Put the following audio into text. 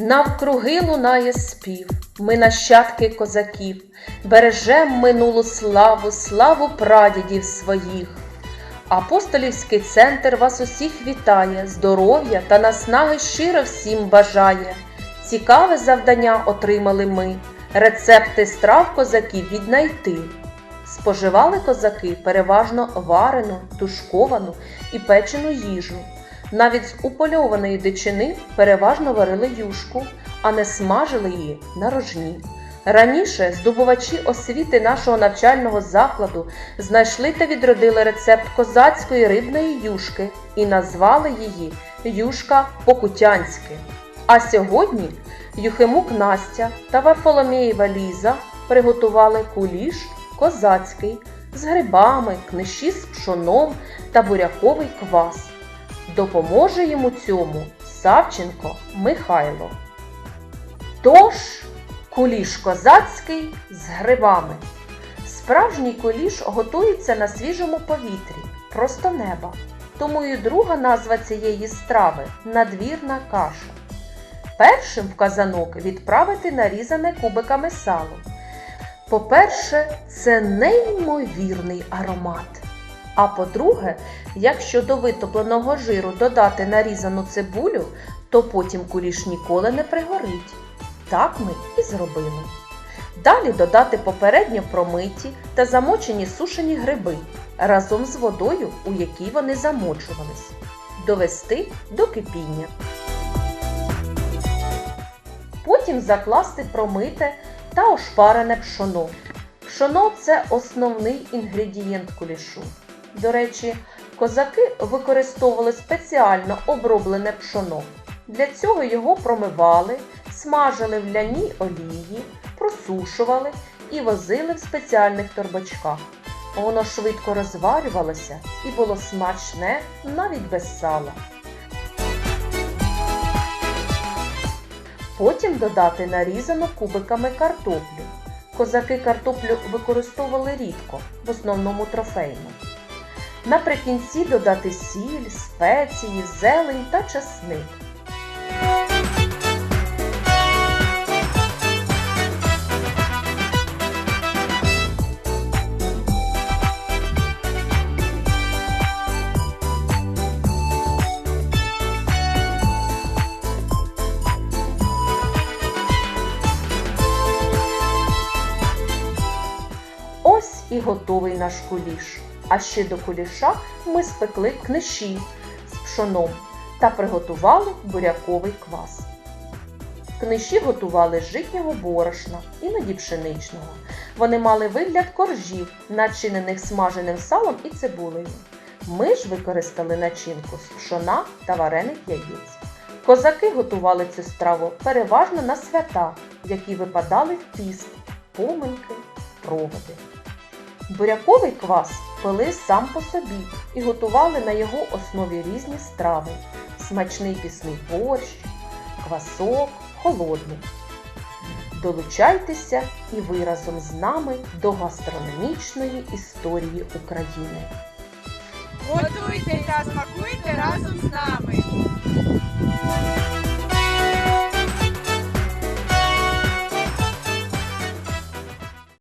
Навкруги лунає спів, ми нащадки козаків, бережем минулу славу, славу прадідів своїх. Апостолівський центр вас усіх вітає, здоров'я та наснаги щиро всім бажає. Цікаве завдання отримали ми рецепти страв козаків віднайти. Споживали козаки переважно варену, тушковану і печену їжу. Навіть з упольованої дичини переважно варили юшку, а не смажили її на рожні. Раніше здобувачі освіти нашого навчального закладу знайшли та відродили рецепт козацької рибної юшки і назвали її юшка по-кутянськи. А сьогодні Юхимук Настя та Варфоломєєва Ліза приготували куліш козацький з грибами, книші з пшоном та буряковий квас. Допоможе йому цьому Савченко Михайло. Тож, куліш козацький з грибами. Справжній куліш готується на свіжому повітрі, просто неба. Тому і друга назва цієї страви надвірна каша. Першим в казанок відправити нарізане кубиками сало. По-перше, це неймовірний аромат. А по-друге, якщо до витопленого жиру додати нарізану цибулю, то потім куліш ніколи не пригорить. Так ми і зробили. Далі додати попередньо промиті та замочені сушені гриби разом з водою, у якій вони замочувались. Довести до кипіння. Потім закласти промите та ошпарене пшоно. Пшоно це основний інгредієнт кулішу. До речі, козаки використовували спеціально оброблене пшоно. Для цього його промивали, смажили в ляній олії, просушували і возили в спеціальних торбочках. Воно швидко розварювалося і було смачне навіть без сала. Потім додати нарізану кубиками картоплю. Козаки картоплю використовували рідко, в основному трофейну. Наприкінці додати сіль, спеції, зелень та часник. Ось і готовий наш куліш. А ще до куліша ми спекли книші з пшоном та приготували буряковий квас. Книші готували з житнього борошна, іноді пшеничного. Вони мали вигляд коржів, начинених смаженим салом і цибулею. Ми ж використали начинку з пшона та варених яєць. Козаки готували цю страву переважно на свята, які випадали в піст, поминки, проводи. Буряковий квас пили сам по собі і готували на його основі різні страви: смачний пісний борщ, квасок, холодний. Долучайтеся і ви разом з нами до гастрономічної історії України. Готуйте та смакуйте разом з нами.